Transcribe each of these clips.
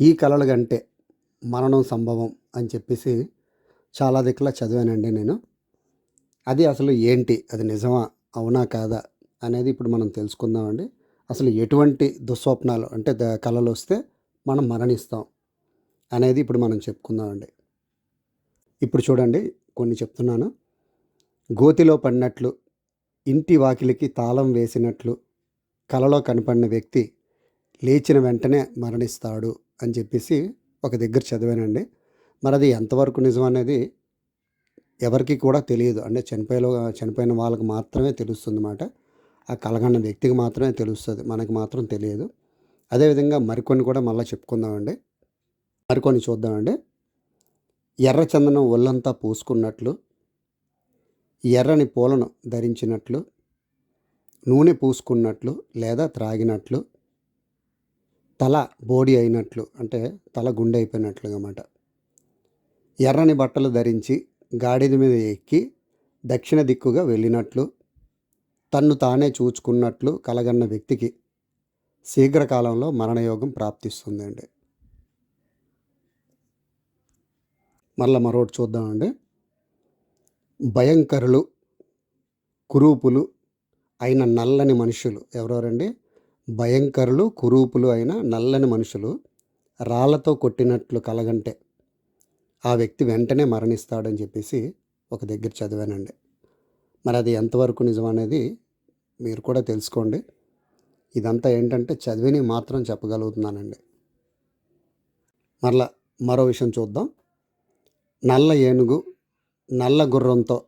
ఈ కళలు కంటే మరణం సంభవం అని చెప్పేసి చాలా దిక్కులా చదివానండి నేను. అది అసలు ఏంటి? అది నిజమా? అవునా కాదా? అనేది ఇప్పుడు మనం తెలుసుకుందామండి. అసలు ఎటువంటి దుస్వప్నాలు అంటే ద కళలు వస్తే మనం మరణిస్తాం అనేది ఇప్పుడు మనం చెప్పుకుందామండి. ఇప్పుడు చూడండి కొన్ని చెప్తున్నాను. గోతిలో పడినట్లు ఇంటి వాకిలికి తాళం వేసినట్లు కలలో కనపడిన వ్యక్తి లేచిన వెంటనే మరణిస్తాడు. అని చెప్పేసి ఒక దగ్గర చదివానండి. మరి అది ఎంతవరకు నిజం అనేది ఎవరికి కూడా తెలియదు. అంటే చనిపోయే చనిపోయిన వాళ్ళకి మాత్రమే తెలుస్తుంది అన్నమాట ఆ కలగన్న వ్యక్తికి మాత్రమే తెలుస్తుంది. మనకి మాత్రం తెలియదు. అదేవిధంగా మరికొన్ని కూడా మళ్ళీ చెప్పుకుందామండి. మరికొన్ని చూద్దామండి. ఎర్ర చందనం ఒళ్ళంతా పూసుకున్నట్లు ఎర్రని పూలను ధరించినట్లు నూనె పూసుకున్నట్లు లేదా త్రాగినట్లు తల బోడి అయినట్లు అంటే తల గుండె అయిపోయినట్లు అన్నమాట. ఎర్రని బట్టలు ధరించి గాడిద మీద ఎక్కి దక్షిణ దిక్కుగా వెళ్ళినట్లు తన్ను తానే చూచుకున్నట్లు కలగన్న వ్యక్తికి శీఘ్రకాలంలో మరణయోగం ప్రాప్తిస్తుందండి. మళ్ళీ మరొకటి చూద్దామండి. భయంకరులు కురూపులు అయిన నల్లని మనుషులు ఎవరెవరండి? భయంకరులు కురూపులు అయిన నల్లని మనుషులు రాళ్ళతో కొట్టినట్లు కలగంటే ఆ వ్యక్తి వెంటనే మరణిస్తాడని చెప్పేసి ఒక దగ్గర చదివానండి. మరి అది ఎంతవరకు నిజం అనేది మీరు కూడా తెలుసుకోండి. ఇదంతా ఏంటంటే చదివిని మాత్రం చెప్పగలుగుతున్నానండి. మరలా మరో విషయం చూద్దాం. నల్ల ఏనుగు నల్ల గుర్రంతో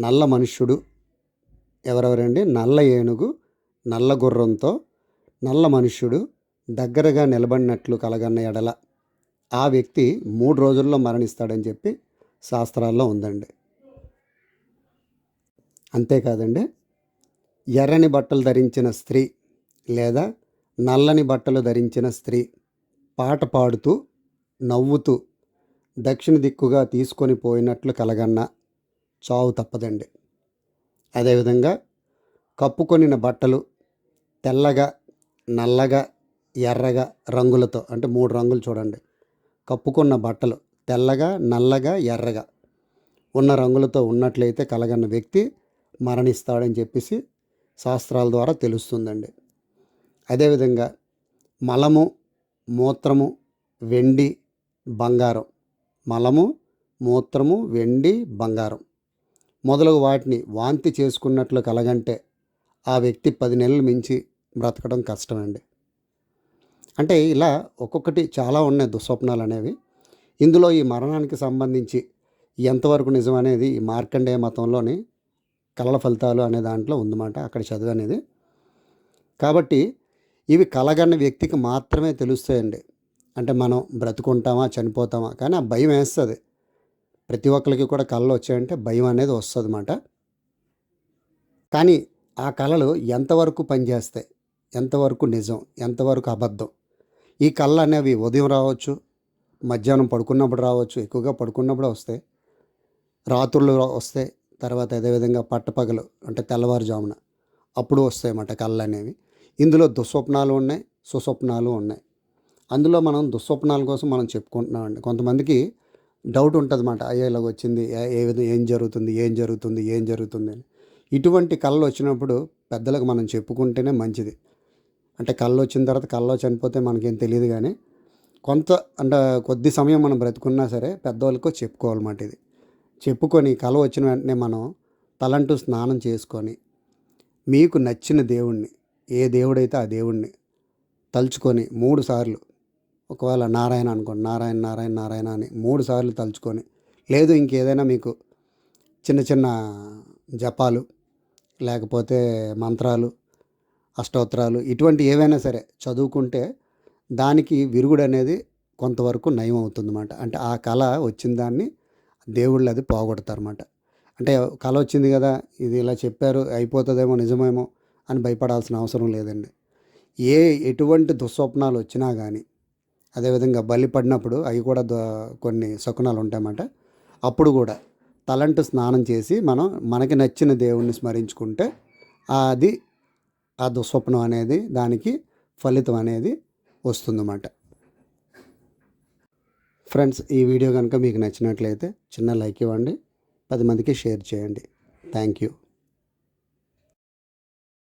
నల్ల మనుష్యుడు ఎవరెవరండి? నల్ల ఏనుగు నల్ల గుర్రంతో నల్ల మనుష్యుడు దగ్గరగా నిలబడినట్లు కలగన్న ఎడల ఆ వ్యక్తి మూడు రోజుల్లో మరణిస్తాడని చెప్పి శాస్త్రాల్లో ఉందండి. అంతేకాదండి ఎర్రని బట్టలు ధరించిన స్త్రీ లేదా నల్లని బట్టలు ధరించిన స్త్రీ పాట పాడుతూ నవ్వుతూ దక్షిణ దిక్కుగా తీసుకొని పోయినట్లు కలగన్న చావు తప్పదండి. అదేవిధంగా కప్పుకొనిన బట్టలు తెల్లగా నల్లగా ఎర్రగా రంగులతో అంటే మూడు రంగులు చూడండి. కప్పుకున్న బట్టలు తెల్లగా నల్లగా ఎర్రగా ఉన్న రంగులతో ఉన్నట్లయితే కలగన్న వ్యక్తి మరణిస్తాడని చెప్పేసి శాస్త్రాల ద్వారా తెలుస్తుందండి. అదేవిధంగా మలము మూత్రము వెండి బంగారం. మలము మూత్రము వెండి బంగారం. మొదలగు వాటిని వాంతి చేసుకున్నట్లు కలగంటే ఆ వ్యక్తి పది నెలలు మించి బ్రతకడం కష్టమండి. అంటే ఇలా ఒక్కొక్కటి చాలా ఉన్నాయి దుస్వప్నాలు అనేవి ఇందులో ఈ మరణానికి సంబంధించి ఎంతవరకు నిజం అనేది ఈ మార్కండేయ మతంలోని కళల ఫలితాలు అనే దాంట్లో ఉందన్నమాట అక్కడ చదువు అనేది కాబట్టి ఇవి కలగన్న వ్యక్తికి మాత్రమే తెలుస్తాయండి. అంటే మనం బ్రతుకుంటామా చనిపోతామా కానీ ఆ భయం వేస్తుంది. ప్రతి ఒక్కరికి కూడా కళలు వచ్చాయంటే భయం అనేది వస్తుంది అన్నమాట కానీ ఆ కళలు ఎంతవరకు పనిచేస్తాయి? ఎంతవరకు నిజం ఎంతవరకు అబద్ధం? ఈ కళ్ళు అనేవి ఉదయం రావచ్చు మధ్యాహ్నం పడుకున్నప్పుడు రావచ్చు ఎక్కువగా పడుకున్నప్పుడు వస్తాయి. రాత్రులు వస్తాయి తర్వాత అదేవిధంగా పట్టపగలు అంటే తెల్లవారుజామున అప్పుడు వస్తాయి అన్నమాట కళ్ళు అనేవి ఇందులో దుస్వప్నాలు ఉన్నాయి సుస్వప్నాలు ఉన్నాయి. అందులో మనం దుస్వప్నాల కోసం మనం చెప్పుకుంటున్నామండి. కొంతమందికి డౌట్ ఉంటుంది అన్నమాట అయ్యో ఇలాగ వచ్చింది ఏ- విధంగా ఏం జరుగుతుంది ఏం జరుగుతుంది ఏం జరుగుతుంది అని. ఇటువంటి కళలు వచ్చినప్పుడు పెద్దలకు మనం చెప్పుకుంటేనే మంచిది. అంటే కళ్ళు వచ్చిన తర్వాత కళ్ళలో చనిపోతే మనకేం తెలియదు కానీ కొంత అంటే కొద్ది సమయం మనం బ్రతుకున్నా సరే పెద్దవాళ్ళకు చెప్పుకోవాలన్నమాట ఇది. చెప్పుకొని కళ వచ్చిన వెంటనే మనం తలంటూ స్నానం చేసుకొని మీకు నచ్చిన దేవుణ్ణి ఏ దేవుడైతే ఆ దేవుణ్ణి తలుచుకొని మూడు సార్లు ఒకవేళ నారాయణ అనుకోండి నారాయణ నారాయణ నారాయణ అని మూడు సార్లు తలుచుకొని లేదు ఇంకేదైనా మీకు చిన్న చిన్న జపాలు లేకపోతే మంత్రాలు అష్టోత్తరాలు ఇటువంటి ఏవైనా సరే చదువుకుంటే దానికి విరుగుడు అనేది కొంతవరకు నయం అవుతుందన్నమాట అంటే ఆ కళ వచ్చిన దాన్ని దేవుళ్ళు అది పోగొడతారన్నమాట. అంటే కళ వచ్చింది కదా ఇది ఇలా చెప్పారు అయిపోతుందేమో నిజమేమో అని భయపడాల్సిన అవసరం లేదండి. ఏ ఎటువంటి దుస్వప్నాలు వచ్చినా కానీ అదేవిధంగా బలి పడినప్పుడు అవి కూడా కొన్ని శకునాలు ఉంటాయన్నమాట. అప్పుడు కూడా తలంటు స్నానం చేసి మనం మనకి నచ్చిన దేవుణ్ణి స్మరించుకుంటే అది ఆ దుస్వప్నం అనేది దానికి ఫలితం అనేది వస్తుందన్నమాట. ఫ్రెండ్స్ ఈ వీడియో కనుక మీకు నచ్చినట్లయితే చిన్న లైక్ ఇవ్వండి పది మందికి షేర్ చేయండి. Thank you.